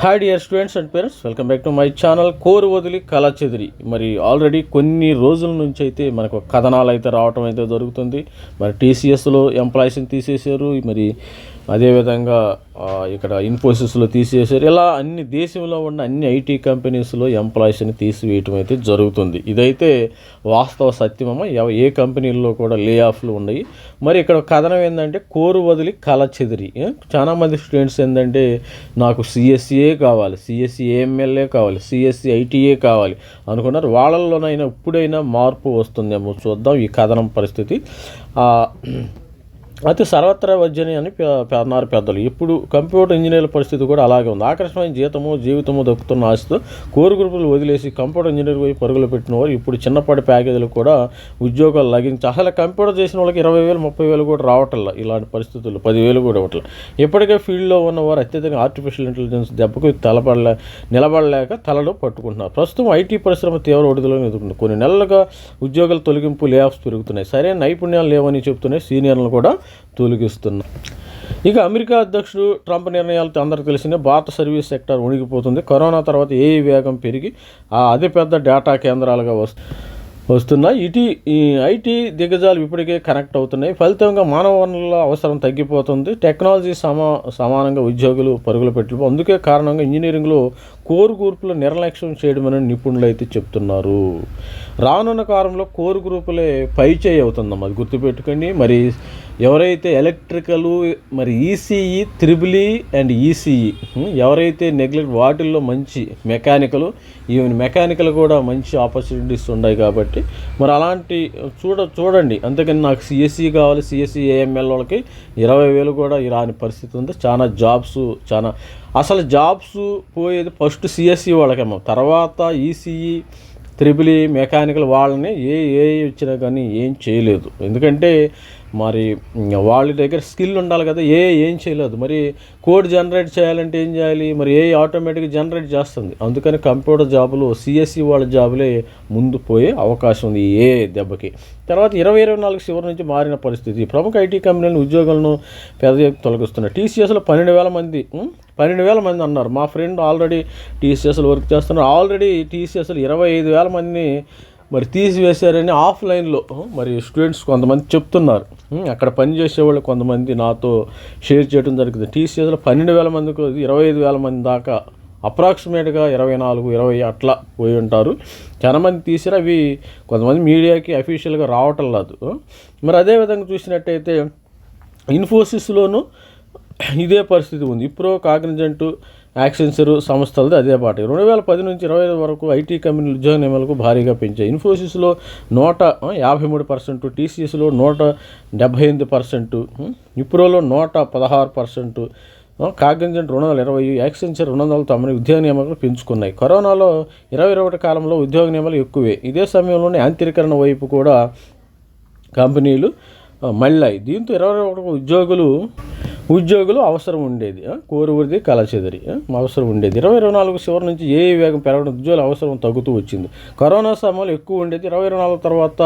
Hi dear students and parents welcome back to my channel core వదిలి కళ చెదిరి మరి already కొన్ని రోజుల నుంచి అయితే మనకు కథనాలు అయితే రావటం అయితే జరుగుతుంది. మరి టీసీఎస్లో ఎంప్లాయీస్ని తీసేశారు. మరి అదేవిధంగా ఇక్కడ ఇన్ఫోసిస్లో తీసేశారు. ఇలా అన్ని దేశంలో ఉన్న అన్ని ఐటీ కంపెనీస్లో ఎంప్లాయీస్ని తీసివేయటం అయితే జరుగుతుంది. ఇదైతే వాస్తవ సత్యమమ్మ. ఏ కంపెనీల్లో కూడా లే ఆఫ్లు ఉన్నాయి. మరి ఇక్కడ కథనం ఏంటంటే కోరు వదిలి కళ చెదిరి. చాలామంది స్టూడెంట్స్ ఏంటంటే నాకు సిఎస్సిఏ కావాలి సిఎస్సి ఏఎంఎల్ఏ కావాలి సిఎస్సి ఐటీఏ కావాలి అనుకున్నారు. వాళ్ళల్లోనైనా ఇప్పుడైనా మార్పు వస్తుందేమో చూద్దాం ఈ కథనం పరిస్థితి. అతి సర్వత్రా వజ్జని అని అన్నారు పెద్దలు. ఇప్పుడు కంప్యూటర్ ఇంజనీర్ల పరిస్థితి కూడా అలాగే ఉంది. ఆకర్షణమైన జీతము జీవితము దక్కుతున్న ఆశతో కోర్ గ్రూపులు వదిలేసి కంప్యూటర్ ఇంజనీర్ పోయి పరుగులు పెట్టిన వారు ఇప్పుడు చిన్నపాటి ప్యాకేజీలు కూడా ఉద్యోగాలు లగించి అసలు కంప్యూటర్ చేసిన వాళ్ళకి ఇరవై వేలు ముప్పై వేలు కూడా రావట్లా? ఇలాంటి పరిస్థితులు పదివేలు కూడా ఇవ్వట్లేదు ఇప్పటికే ఫీల్డ్లో ఉన్నవారు అత్యధిక ఆర్టిఫిషియల్ ఇంటెలిజెన్స్ దెబ్బకు తలపడలే నిలబడలేక తలలో పట్టుకుంటున్నారు. ప్రస్తుతం ఐటీ పరిశ్రమ తీవ్ర ఒడిదులను ఎదుర్కొంది. కొన్ని నెలలుగా ఉద్యోగాల తొలగింపు లే ఆఫ్స్ పెరుగుతున్నాయి. సరైన నైపుణ్యాలు లేవని చెప్తున్నాయి సీనియర్లను కూడా తొలగిస్తున్నారు ఇక అమెరికా అధ్యక్షుడు ట్రంప్ నిర్ణయాలతో అందరికీ తెలిసిన భారత సర్వీస్ సెక్టర్ ఉణిగిపోతుంది కరోనా తర్వాత ఏ వేగం పెరిగి ఆ అతిపెద్ద డేటా కేంద్రాలుగా వస్తు వస్తున్నాయి. ఇటీ ఈ ఐటీ దిగ్గజాలు ఇప్పటికే కనెక్ట్ అవుతున్నాయి. ఫలితంగా మానవ వనరుల అవసరం తగ్గిపోతుంది. టెక్నాలజీ సమా సమానంగా ఉద్యోగులు పరుగులు పెట్టి అందుకే కారణంగా ఇంజనీరింగ్లో కోర్ కూర్పులు నిర్లక్ష్యం చేయడమని నిపుణులు అయితే చెప్తున్నారు. రానున్న కాలంలో కోర్ గ్రూపులే పై చేయి అవుతుందమ్మా. అది గుర్తుపెట్టుకోండి. మరి ఎవరైతే ఎలక్ట్రికల్ మరి ECE triple E e and ECE ఎవరైతే నెగ్లెక్ట్ వాటిల్లో మంచి మెకానికల్ ఈవెన్ మెకానికల్ కూడా మంచి ఆపర్చునిటీస్ ఉన్నాయి కాబట్టి మరి అలాంటి చూడ చూడండి. అంతేకాని నాకు సిఎస్ఈ కావాలి సిఎస్ఈ ఏఎంఎల్ వాళ్ళకి ఇరవై వేలు కూడా రాని పరిస్థితి ఉంది. చాలా జాబ్స్ చాలా అసలు జాబ్స్ పోయేది ఫస్ట్ సిఎస్ఈ వాళ్ళకేమో. తర్వాత ఈసీఈ త్రిబులి మెకానికల్ వాళ్ళని ఏ ఏ ఇచ్చినా కానీ ఏం చేయలేదు. ఎందుకంటే మరి వాళ్ళ దగ్గర స్కిల్ ఉండాలి కదా ఏ ఏం చేయలేదు. మరి కోడ్ జనరేట్ చేయాలంటే ఏం చేయాలి? మరి ఏ ఆటోమేటిక్గా జనరేట్ చేస్తుంది? అందుకని కంప్యూటర్ జాబులు సిఎస్సి వాళ్ళ జాబులే ముందు పోయే అవకాశం ఉంది ఏ దెబ్బకి. తర్వాత ఇరవై ఇరవై నాలుగు చివరి నుంచి మారిన పరిస్థితి. ప్రముఖ ఐటీ కంపెనీలు ఉద్యోగాలను పెద్ద తొలగిస్తున్నాయి టీసీఎస్లో పన్నెండు వేల మంది పన్నెండు వేల మంది అన్నారు. మా ఫ్రెండ్ ఆల్రెడీ టీసీఎస్లో వర్క్ చేస్తున్నారు. ఆల్రెడీ టీసీఎస్లో ఇరవై ఐదు వేల మందిని మరి తీసివేశారని ఆఫ్లైన్లో మరి స్టూడెంట్స్ కొంతమంది చెప్తున్నారు. అక్కడ పనిచేసేవాళ్ళు కొంతమంది నాతో షేర్ చేయడం జరిగింది. టీసీఎస్లో పన్నెండు వేల మందికి ఇరవై ఐదు వేల మంది దాకా అప్రాక్సిమేట్గా ఇరవై నాలుగు ఇరవై అట్లా పోయి ఉంటారు. చాలా మంది తీసారు అవి కొంతమంది మీడియాకి అఫీషియల్గా రావటం లేదు మరి అదేవిధంగా చూసినట్టయితే ఇన్ఫోసిస్లోనూ ఇదే పరిస్థితి ఉంది. ఇప్రో కాగ్నిజెంట్ యాక్సెన్సర్ సంస్థలది అదే పాట. రెండు వేల పది నుంచి ఇరవై ఐదు వరకు ఐటీ కంపెనీలు ఉద్యోగ నియమాలకు భారీగా పెంచాయి. ఇన్ఫోసిస్లో నూట యాభై మూడు పర్సెంట్ టీసీఎస్లో నూట డెబ్భై ఎనిమిది పర్సెంట్ ఇప్రోలో నూట పదహారు పర్సెంట్ కాగ్నిజెంట్ రెండు వందల ఇరవై యాక్సెన్సర్ రెండు వందల తొమ్మిది ఉద్యోగ నియమాలు పెంచుకున్నాయి. కరోనాలో ఇరవై ఇరవై ఒకటి కాలంలో ఉద్యోగ నియమాలు ఎక్కువే. ఇదే సమయంలోనే యాంత్రీకరణ వైపు కూడా కంపెనీలు మళ్ళాయి. దీంతో ఇరవై ఒకటి ఉద్యోగులు ఉద్యోగులు అవసరం ఉండేది కోరువురిది కలచెదిరి అవసరం ఉండేది. ఇరవై ఇరవై నాలుగు చివరి నుంచి ఏ వేగం పెరగడం ఉద్యోగుల అవసరం తగ్గుతూ వచ్చింది. కరోనా సమయంలో ఎక్కువ ఉండేది ఇరవై ఇరవై నాలుగు తర్వాత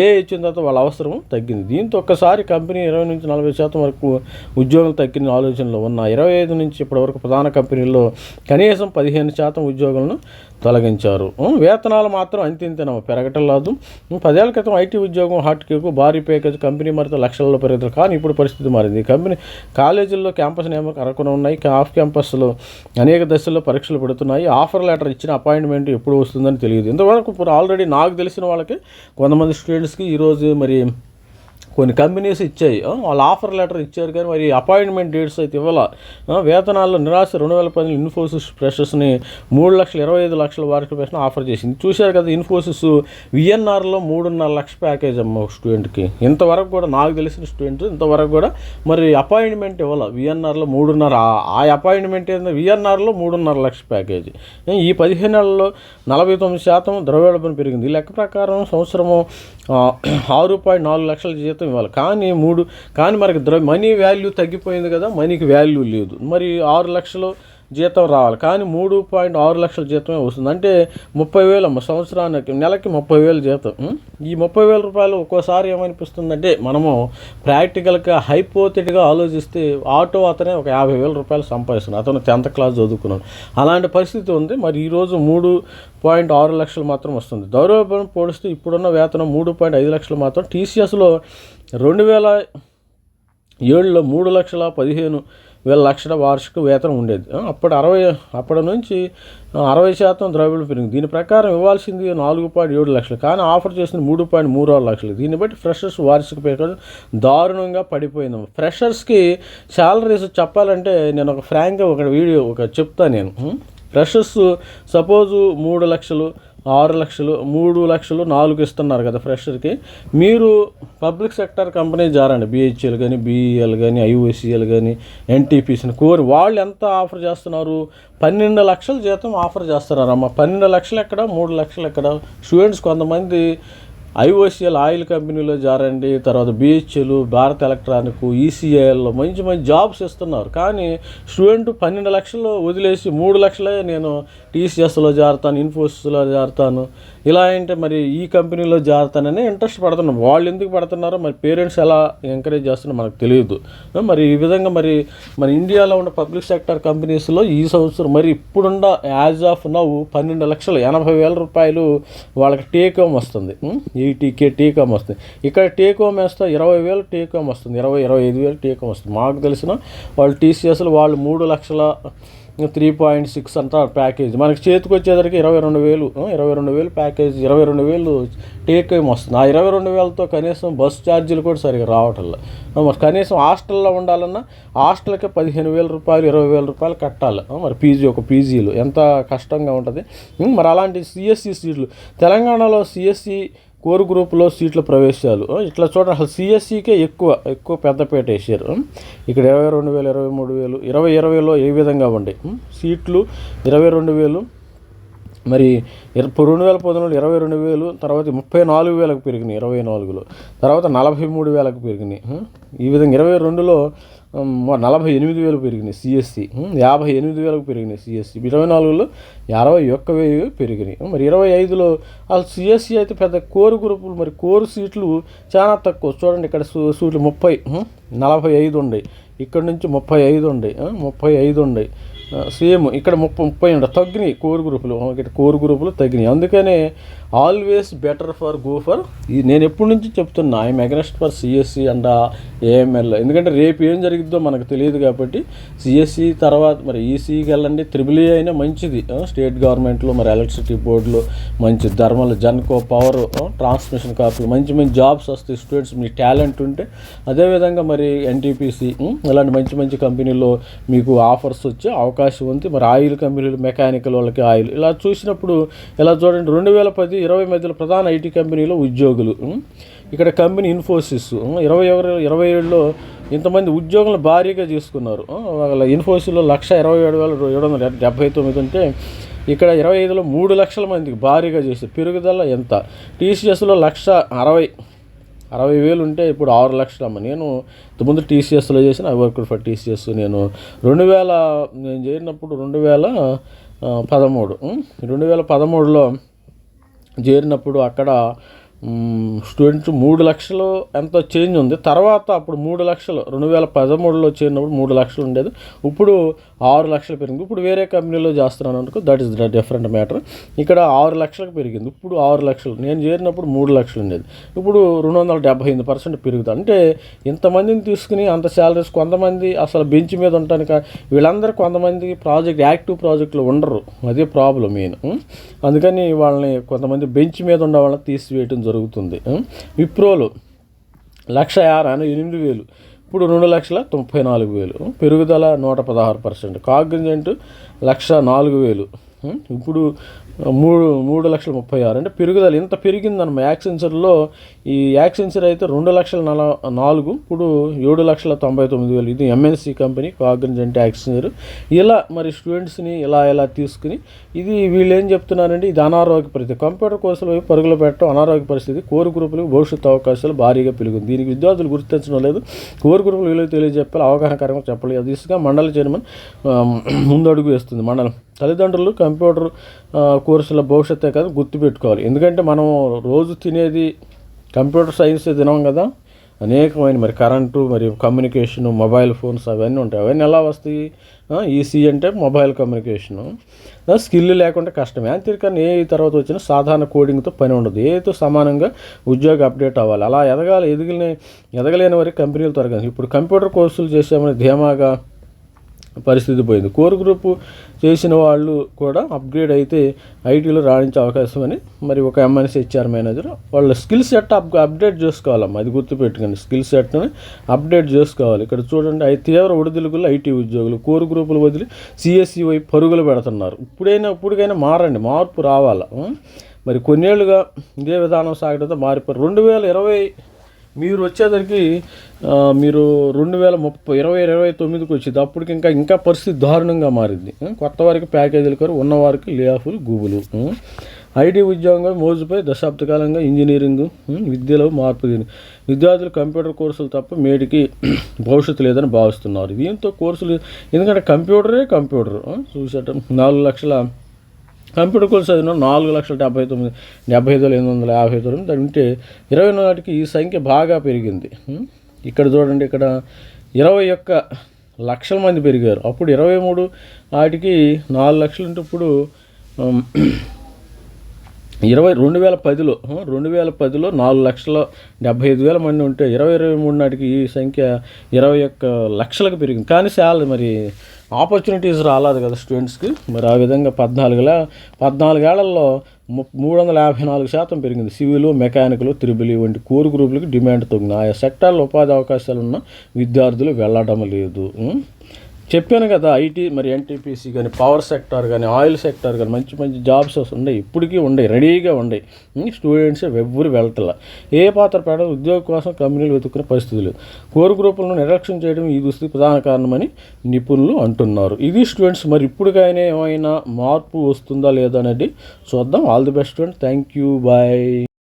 ఏ ఇచ్చిన తర్వాత వాళ్ళ అవసరం తగ్గింది. దీంతో ఒక్కసారి కంపెనీ ఇరవై నుంచి నలభై శాతం వరకు ఉద్యోగులు తగ్గిన ఆలోచనలో ఉన్న ఇరవై ఐదు నుంచి ఇప్పటి వరకు ప్రధాన కంపెనీల్లో కనీసం పదిహేను శాతం ఉద్యోగులను తొలగించారు. వేతనాలు మాత్రం అంతింతనం పెరగటం లేదు పదేళ్ళ క్రితం ఐటీ ఉద్యోగం హాట్ కేకు భారీ ప్యాకేజ్ కంపెనీ మరింత లక్షల్లో పెరుగుతారు. కానీ ఇప్పుడు పరిస్థితి మారింది. కంపెనీ కాలేజీల్లో క్యాంపస్ నియామకం అరకున ఉన్నాయి. ఆఫ్ క్యాంపస్లో అనేక దశల్లో పరీక్షలు పెడుతున్నాయి. ఆఫర్ లెటర్ ఇచ్చిన అపాయింట్మెంట్ ఎప్పుడు వస్తుందని తెలియదు. ఇంతవరకు ఇప్పుడు ఆల్రెడీ నాకు తెలిసిన వాళ్ళకి కొంతమంది స్టూడెంట్స్కి ఈరోజు మరి కొన్ని కంపెనీస్ ఇచ్చాయి. వాళ్ళు ఆఫర్ లెటర్ ఇచ్చారు కానీ మరి అపాయింట్మెంట్ డేట్స్ అయితే ఇవ్వాల. వేతనాల్లో నిరాశ రెండు వేల పది ఇన్ఫోసిస్ ఫ్రెషర్స్ని మూడు లక్షల ఇరవై ఐదు లక్షల వారికి ప్రశ్న ఆఫర్ చేసింది. చూశారు కదా ఇన్ఫోసిస్ విఎన్ఆర్లో మూడున్నర లక్ష ప్యాకేజ్ అమ్మ ఒక స్టూడెంట్కి ఇంతవరకు కూడా నాకు తెలిసిన స్టూడెంట్ ఇంతవరకు కూడా మరి అపాయింట్మెంట్ ఇవ్వాల. విఎన్ఆర్లో మూడున్నర ఆ- అపాయింట్మెంట్ ఏంటంటే విఎన్ఆర్లో మూడున్నర లక్ష ప్యాకేజ్ ఈ పదిహేను నెలల్లో నలభై తొమ్మిది శాతం ద్రవ్యోల్బణం పెరిగింది. ఈ లెక్క ప్రకారం సంవత్సరము ఆరు పాయింట్ నాలుగు లక్షల జీతం ఇవ్వాలి. కానీ మూడు కానీ మనకి ద్ర మనీ వాల్యూ తగ్గిపోయింది కదా మనీకి వాల్యూ లేదు. మరి ఆరు లక్షలు జీతం రావాలి. కానీ మూడు పాయింట్ ఆరు లక్షల జీతమే వస్తుంది. అంటే ముప్పై వేలు అమ్మ సంవత్సరానికి నెలకి ముప్పై వేలు జీతం. ఈ ముప్పై వేల రూపాయలు ఒక్కోసారి ఏమనిపిస్తుందంటే మనము ప్రాక్టికల్గా హైపోతెటిగా ఆలోచిస్తే ఆటో అతనే ఒక యాభై వేల రూపాయలు సంపాదిస్తున్నాడు. అతను టెన్త్ క్లాస్ చదువుకున్నాడు. అలాంటి పరిస్థితి ఉంది. మరి ఈరోజు మూడు పాయింట్ ఆరు లక్షలు మాత్రం వస్తుంది. దౌర్యభం పోలిస్తే ఇప్పుడున్న వేతనం మూడు పాయింట్ ఐదు లక్షలు మాత్రం. టీసీఎస్లో రెండు వేల ఏడులో మూడు లక్షల పదిహేను వేల లక్షల వార్షిక వేతనం ఉండేది. అప్పుడు అరవై అప్పటి నుంచి అరవై శాతం ద్రవ్యులు పెరిగింది. దీని ప్రకారం ఇవ్వాల్సింది నాలుగు పాయింట్ ఏడు లక్షలు కానీ ఆఫర్ చేసింది మూడు పాయింట్ మూడు ఆరు లక్షలు. దీన్ని బట్టి ఫ్రెషర్స్ వార్షిక పేరు దారుణంగా పడిపోయింది. ఫ్రెషర్స్కి శాలరీస్ చెప్పాలంటే నేను ఒక ఫ్రాంక్గా ఒక వీడియో ఒక చెప్తాను నేను. ఫ్రెషర్స్ సపోజు మూడు లక్షలు ఆరు లక్షలు మూడు లక్షలు నాలుగు ఇస్తున్నారు కదా ఫ్రెషర్కి. మీరు పబ్లిక్ సెక్టర్ కంపెనీ జారండి. బిహెచ్ఎల్ కానీ బీఈఎల్ కానీ ఐఓసిఎల్ కానీ ఎన్టీపీసీని కోరి వాళ్ళు ఎంత ఆఫర్ చేస్తున్నారు? పన్నెండు లక్షల జీతం ఆఫర్ చేస్తున్నారమ్మ. పన్నెండు లక్షలు ఎక్కడ? మూడు లక్షలు ఎక్కడ? స్టూడెంట్స్ కొంతమంది ఐఓసిఎల్ ఆయిల్ కంపెనీలో జారండి తర్వాత బిహెచ్ఎల్ భారత్ ఎలక్ట్రానిక్ ఈసీఐఎల్లో మంచి మంచి జాబ్స్ ఇస్తున్నారు. కానీ స్టూడెంట్ పన్నెండు లక్షలు వదిలేసి మూడు లక్షలే నేను టీసీఎస్లో జారుతాను ఇన్ఫోసిస్లో జారుతాను. ఇలా అంటే మరి ఈ కంపెనీలో జారుతానని ఇంట్రెస్ట్ పడుతున్నాం. వాళ్ళు ఎందుకు పడుతున్నారో? మరి పేరెంట్స్ ఎలా ఎంకరేజ్ చేస్తున్నారో మనకు తెలియదు. మరి ఈ విధంగా మరి మన ఇండియాలో ఉన్న పబ్లిక్ సెక్టర్ కంపెనీస్లో ఈ సంవత్సరం మరి ఇప్పుడున్న యాజ్ ఆఫ్ నవ్వు పన్నెండు లక్షలు ఎనభై వేల రూపాయలు వాళ్ళకి టేక్ హోమ్ వస్తుంది. ఈ టీకే టేక్ వస్తుంది. ఇక్కడ టేక్ వేస్తే ఇరవై వేలు టేక్ వస్తుంది. ఇరవై ఇరవై ఐదు వేలు టేక్ వస్తుంది. మాకు తెలిసిన వాళ్ళు టీసీఎస్లు వాళ్ళు మూడు లక్షల త్రీ పాయింట్ సిక్స్ అంతా ప్యాకేజ్. మనకి చేతికి వచ్చేసరికి ఇరవై రెండు వేలు ఇరవై రెండు వేలు ప్యాకేజ్ ఇరవై రెండు వేలు టేక్ వస్తుంది. ఆ ఇరవై రెండు వేలతో కనీసం బస్ ఛార్జీలు కూడా సరిగ్గా రావట్లేదు. మరి కనీసం హాస్టల్లో ఉండాలన్నా హాస్టల్కి పదిహేను వేల రూపాయలు ఇరవై వేల రూపాయలు కట్టాలి. మరి పీజీ ఒక పీజీలు. ఎంత కష్టంగా ఉంటుంది. మరి అలాంటి సిఎస్సి సీట్లు. తెలంగాణలో సిఎస్సి కోర్ గ్రూపులో సీట్ల ప్రవేశాలు. ఇట్లా చూడండి అసలు సిఎస్సికే ఎక్కువ ఎక్కువ పెద్దపేట వేసారు ఇక్కడ ఇరవై రెండు వేలు ఇరవై మూడు వేలు ఇరవై ఇరవైలో ఏ విధంగా ఉండే? సీట్లు ఇరవై రెండు వేలు మరి ఇర- రెండు వేల పదమూడు ఇరవై రెండు వేలు తర్వాత ముప్పై నాలుగు వేలకు పెరిగినాయి ఇరవై నాలుగులో. తర్వాత నలభై మూడు వేలకు పెరిగినాయి. ఈ విధంగా ఇరవై రెండులో నలభై ఎనిమిది వేలు పెరిగినాయి సిఎస్సి యాభై ఎనిమిది వేలకు పెరిగినాయి సిఎస్సి ఇరవై నాలుగులో అరవై ఒక్క వెయ్యి పెరిగినాయి. మరి ఇరవై ఐదులో అసలు సిఎస్సి అయితే పెద్ద కోరు గ్రూపులు మరి కోరు సీట్లు చాలా తక్కువ. చూడండి ఇక్కడ సూ- సీట్లు ముప్పై నలభై ఐదు ఉన్నాయి ఇక్కడ నుంచి ముప్పై ఐదు ఉన్నాయి ముప్పై ఐదు ఉన్నాయి సేమ్ ఇక్కడ ముప్పై ముప్పై ఉండే తగ్గినాయి కోర్ గ్రూపులు ఇక్కడ కోర్ గ్రూపులు తగ్గినాయి. అందుకనే always better for go for ఈ నేను ఎప్పటి నుంచి చెప్తున్నా I'm against for CSC and AML ఎందుకంటే రేపు ఏం జరిగిద్దో మనకు తెలియదు కాబట్టి సిఎస్సి తర్వాత మరి ఈసీకి వెళ్ళండి. త్రిబుల్ ఏ అయినా మంచిది. స్టేట్ గవర్నమెంట్లో మరి ఎలక్ట్రిసిటీ బోర్డులు మంచి ధర్మలు జన్కో పవర్ ట్రాన్స్మిషన్ కాపీలు మంచి మంచి జాబ్స్ వస్తాయి. స్టూడెంట్స్ మీ టాలెంట్ ఉంటే అదేవిధంగా మరి ఎన్టీపీసీ ఇలాంటి మంచి మంచి కంపెనీలో మీకు ఆఫర్స్ వచ్చే అవకాశం అవకాశం ఉంది. మరి ఆయిల్ కంపెనీలు మెకానికల్ వాళ్ళకి ఆయిల్. ఇలా చూసినప్పుడు ఇలా చూడండి రెండు వేల పది ఇరవై మధ్యలో ప్రధాన ఐటీ కంపెనీలో ఉద్యోగులు. ఇక్కడ కంపెనీ ఇన్ఫోసిస్. ఇరవై ఒకరు ఇరవై ఏడులో ఇంతమంది ఉద్యోగులు భారీగా తీసుకున్నారు. వాళ్ళ ఇన్ఫోసిస్లో లక్ష ఇరవై ఏడు వేల ఏడు వందల డెబ్బై తొమ్మిది ఉంటే ఇక్కడ ఇరవై ఐదులో మూడు లక్షల మందికి భారీగా చేశారు. పెరుగుదల ఎంత? టీసీఎస్లో లక్ష అరవై అరవై వేలు ఉంటే ఇప్పుడు ఆరు లక్షలు అమ్మ. నేను ముందు టీసీఎస్లో చేసిన ఐ వర్క్ ఫర్ టీసీఎస్. నేను రెండు వేల నేను చేరినప్పుడు రెండు వేల పదమూడు. రెండు వేల పదమూడులో చేరినప్పుడు అక్కడ స్టూడెంట్స్ మూడు లక్షలు ఎంతో చేంజ్ ఉంది. తర్వాత అప్పుడు మూడు లక్షలు రెండు వేల పదమూడులో చేరినప్పుడు మూడు లక్షలు ఉండేది. ఇప్పుడు ఆరు లక్షలు పెరిగింది. ఇప్పుడు వేరే కంపెనీలో చేస్తున్నాను అనుకో that is the different matter ఇక్కడ ఆరు లక్షలకు పెరిగింది. ఇప్పుడు ఆరు లక్షలు నేను చేరినప్పుడు మూడు లక్షలు ఉండేది. ఇప్పుడు రెండు వందల డెబ్బై ఎనిమిది పర్సెంట్ పెరుగుతుంది. అంటే ఇంతమందిని తీసుకుని అంత శాలరీస్ కొంతమంది అసలు బెంచ్ మీద ఉండటానికి? వీళ్ళందరూ కొంతమంది ప్రాజెక్ట్ యాక్టివ్ ప్రాజెక్టులు ఉండరు. అదే ప్రాబ్లం మెయిన్ అందుకని వాళ్ళని కొంతమంది బెంచ్ మీద ఉన్న వాళ్ళని తీసివేయటం జరుగుతుంది. జరుగుతుంది విప్రోలో లక్ష యాభై ఎనిమిది వేలు. ఇప్పుడు రెండు లక్షల తొంభై నాలుగు వేలు. పెరుగుదల నూట పదహారు పర్సెంట్. కాగ్నిజెంట్ లక్ష నాలుగు వేలు. ఇప్పుడు మూడు మూడు లక్షల ముప్పై ఆరు. అంటే పెరుగుదల ఇంత పెరిగిందన్నమాట యాక్సెన్సర్లో ఈ యాక్సెన్సర్ అయితే రెండు లక్షల నల నాలుగు ఇప్పుడు ఏడు లక్షల తొంభై తొమ్మిది వేలు. ఇది ఎంఎన్సి కంపెనీ కాగ్నిజెంట్ యాక్సెన్సర్ ఇలా మరి స్టూడెంట్స్ని ఇలా ఇలా తీసుకుని ఇది వీళ్ళు ఏం చెప్తున్నారంటే ఇది అనారోగ్య పరిస్థితి. కంప్యూటర్ కోర్సులు వైపు పరుగులు పెట్టడం అనారోగ్య పరిస్థితి. కోర్ గ్రూపులకు భవిష్యత్తు అవకాశాలు భారీగా పెరుగుతుంది దీనికి విద్యార్థులు గుర్తించడం లేదు. కోర్ గ్రూపులు విలువ తెలియజెప్పాలి. అవగాహనకరంగా చెప్పాలి అది ఇసుగా మండల చైర్మన్ ముందడుగు వేస్తుంది. మండలం తల్లిదండ్రులు కంప్యూటర్ కోర్సుల భవిష్యత్తే కాదు గుర్తుపెట్టుకోవాలి. ఎందుకంటే మనం రోజు తినేది కంప్యూటర్ సైన్స్ తినాం కదా. అనేకమైన మరి కరెంటు మరి కమ్యూనికేషను మొబైల్ ఫోన్స్ అవన్నీ ఉంటాయి. అవన్నీ ఎలా వస్తాయి? ఈసీ అంటే మొబైల్ కమ్యూనికేషను. స్కిల్ లేకుండా కష్టమే. అంతేకాని ఏ తర్వాత వచ్చిన సాధారణ కోడింగ్తో పని ఉండదు. ఏతో సమానంగా ఉద్యోగ అప్డేట్ అవ్వాలి. అలా ఎదగాలి ఎదిగిన ఎదగలేని వారికి కంపెనీలు తరగదు ఇప్పుడు కంప్యూటర్ కోర్సులు చేసామని ధీమాగా పరిస్థితి పోయింది. కోర్ గ్రూప్ చేసిన వాళ్ళు కూడా అప్గ్రేడ్ అయితే ఐటీలో రాణించే అవకాశం అని మరి ఒక ఎంఎన్సీ హెచ్ఆర్ మేనేజర్ వాళ్ళ స్కిల్ సెట్ అప్ అప్డేట్ చేసుకోవాలమ్మా అది గుర్తుపెట్టుకోండి. స్కిల్ సెట్ని అప్డేట్ చేసుకోవాలి. ఇక్కడ చూడండి అవి తీవ్ర ఒడిదులుగులు ఐటీ ఉద్యోగులు కోర్ గ్రూపులు వదిలి సిఎస్సి వైపు పరుగులు పెడుతున్నారు. ఇప్పుడైనా ఇప్పటికైనా మారండి. మార్పు రావాలా? మరి కొన్నేళ్ళుగా ఇదే విధానం సాగడంతో మారిపోయారు. రెండు వేల ఇరవై మీరు వచ్చేసరికి మీరు రెండు వేల ముప్పై ఇరవై ఇరవై తొమ్మిదికి వచ్చింది. అప్పటికి ఇంకా ఇంకా పరిస్థితి దారుణంగా మారింది. కొత్త వారికి ప్యాకేజీలు కరు ఉన్నవారికి లే ఆఫ్లు గూగులు. ఐటీ ఉద్యోగంగా మోజుపై దశాబ్దకాలంగా ఇంజనీరింగ్ విద్యలో మార్పు దీని విద్యార్థులు కంప్యూటర్ కోర్సులు తప్ప మేడికి భవిష్యత్తు లేదని భావిస్తున్నారు. దీంతో కోర్సులు ఎందుకంటే కంప్యూటరే కంప్యూటర్. చూసేట నాలుగు లక్షల కంప్యూటర్ కోర్స్ చదివిన నాలుగు లక్షల డెబ్బై తొమ్మిది డెబ్బై ఐదు వేల ఎనిమిది వందల యాభై తొమ్మిది అంటే ఇరవై నాటికి ఈ సంఖ్య బాగా పెరిగింది. ఇక్కడ చూడండి ఇక్కడ ఇరవై ఒక్క లక్షల మంది పెరిగారు. అప్పుడు ఇరవై మూడు వాటికి నాలుగు లక్షలు ఉంటే ఇప్పుడు ఇరవై రెండు వేల పదిలో రెండు వేల పదిలో నాలుగు లక్షల డెబ్బై ఐదు వేల మంది ఉంటే ఇరవై ఇరవై మూడు నాటికి ఈ సంఖ్య ఇరవై ఒక్క లక్షలకు పెరిగింది. కానీ చాలా మరి ఆపర్చునిటీస్ రాలేదు కదా స్టూడెంట్స్కి మరి ఆ విధంగా పద్నాలుగుల పద్నాలుగేళ్ళలో మూడు వందల యాభై నాలుగు శాతం పెరిగింది. సివిల్ మెకానికలు త్రిబుల్ వంటి కోర్ గ్రూపులకు డిమాండ్ తగ్గింది ఆయా సెక్టార్లో ఉపాధి అవకాశాలు ఉన్న విద్యార్థులు వెళ్ళడం లేదు. చెప్పాను కదా ఐటీ మరి ఎన్టీపీసీ కానీ పవర్ సెక్టార్ కానీ ఆయిల్ సెక్టార్ కానీ మంచి మంచి జాబ్స్ ఉన్నాయి ఇప్పటికీ ఉన్నాయి రెడీగా ఉన్నాయి. స్టూడెంట్స్ ఎవ్వరు వెళ్తలా. ఏ పాత్ర పేడ ఉద్యోగం కోసం కంపెనీలు వెతుక్కునే పరిస్థితి లేదు కోర్ గ్రూపులను నిర్లక్ష్యం చేయడం ఈ దుస్థితి ప్రధాన కారణమని నిపుణులు అంటున్నారు. ఇది స్టూడెంట్స్ మరి ఇప్పటికైనా ఏమైనా మార్పు వస్తుందా లేదా అనేది చూద్దాం. All the best student thank you bye.